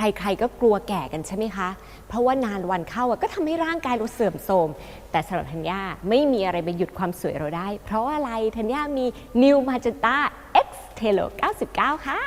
ใครๆก็กลัวแก่กันใช่ไหมคะ เพราะว่านานวันเข้าก็ทำให้ร่างกายเราเสื่อมโทรม แต่สำหรับธัญญาไม่มีอะไรไปหยุดความสวยเราได้ เพราะอะไรธัญญามี New Magenta X Telo 99 ค่ะ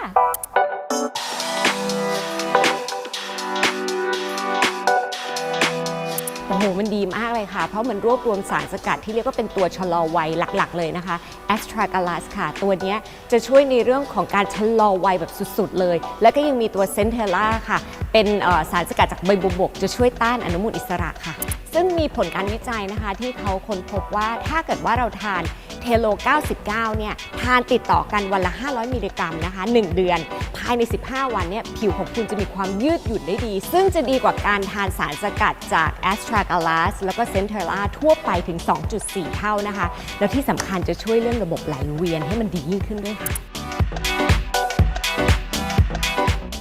โอ้โหมันดีมากเลยค่ะ เพราะมันรวบรวมสารสกัดที่เรียกว่าเป็นตัวชะลอวัยหลักๆ เลยนะคะ a s t r a g a l a s ค่ะ ตัวนี้จะช่วยในเรื่องของการชะลอวัยแบบสุดๆเลย แล้วก็ยังมีตัว c e n t e l l a ค่ะ เป็นสารสกัดจากใบบัวบก จะช่วยต้านอนุมูลอิสระค่ะ ซึ่งมีผลการวิจัยนะคะ ที่เขาค้นพบว่าถ้าเกิดว่าเราทานเทโล 99 เนี่ย ทานติดต่อกันวันละ 500 มิลลิกรัมนะคะ 1 เดือน ภายใน 15 วันเนี่ย ผิวของคุณจะมีความยืดหยุ่นได้ดี ซึ่งจะดีกว่าการทานสารสกัดจาก a s t r a g a l a s แล้วก็ c e n t e l l a ทั่วไปถึง 2.4 เท่านะคะ แล้วที่สำคัญจะช่วยเรื่องระบบไหลเวียนให้มันดียิ่งขึ้นด้วยค่ะ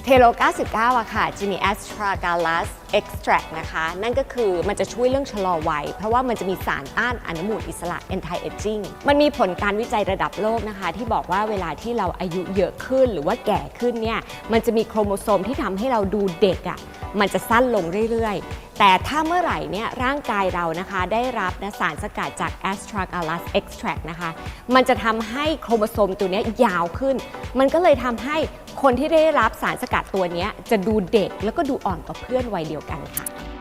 เทโล 99อะค่ะจะมี astragalus extract นะคะ นั่นก็คือมันจะช่วยเรื่องชะลอวัย เพราะว่ามันจะมีสารต้านอนุมูลอิสระ anti aging มันมีผลการวิจัยระดับโลกนะคะ ที่บอกว่าเวลาที่เราอายุเยอะขึ้นหรือว่าแก่ขึ้นเนี่ยมันจะมีโครโมโซมที่ทำให้เราดูเด็กอะมันจะสั้นลงเรื่อยๆ แต่ถ้าเมื่อไหร่เนี่ยร่างกายเรานะคะได้รับนะสารสกัดจาก astragalus extract นะคะ มันจะทำให้โครโมโซมตัวนี้ยาวขึ้น มันก็เลยทำให้คนที่ได้รับสารสกัดตัวนี้จะดูเด็กแล้วก็ดูอ่อนกว่าเพื่อนวัยเดียวกัน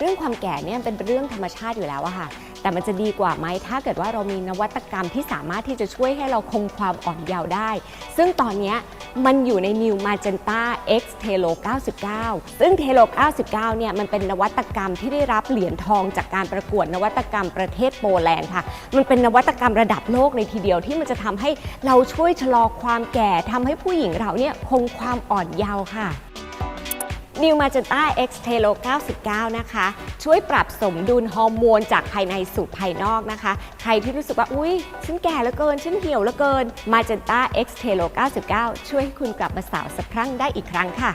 เรื่องความแก่เนี่ยเป็นเรื่องธรรมชาติอยู่แล้วอะค่ะ แต่มันจะดีกว่าไหมถ้าเกิดว่าเรามีนวัตกรรมที่สามารถที่จะช่วยให้เราคงความอ่อนเยาว์ได้ ซึ่งตอนนี้มันอยู่ใน New Magenta X Telo 99 ซึ่ง Telo 99 เนี่ยมันเป็นนวัตกรรมที่ได้รับเหรียญทองจากการประกวดนวัตกรรมประเทศโปแลนด์ค่ะ มันเป็นนวัตกรรมระดับโลกในทีเดียวที่มันจะทำให้เราช่วยชะลอความแก่ทำให้ผู้หญิงเราเนี่ยคงความอ่อนเยาว์ค่ะ New Magenta X Telo 99 นะคะ ช่วยปรับสมดุลฮอร์โมนจากภายในสู่ภายนอกนะคะ ใครที่รู้สึกว่า อุ๊ย ฉันแก่เหลือเกิน ฉันเหี่ยวเหลือเกิน Magenta X Telo 99 ช่วยให้คุณกลับมาสาวสะพรั่งได้อีกครั้งค่ะ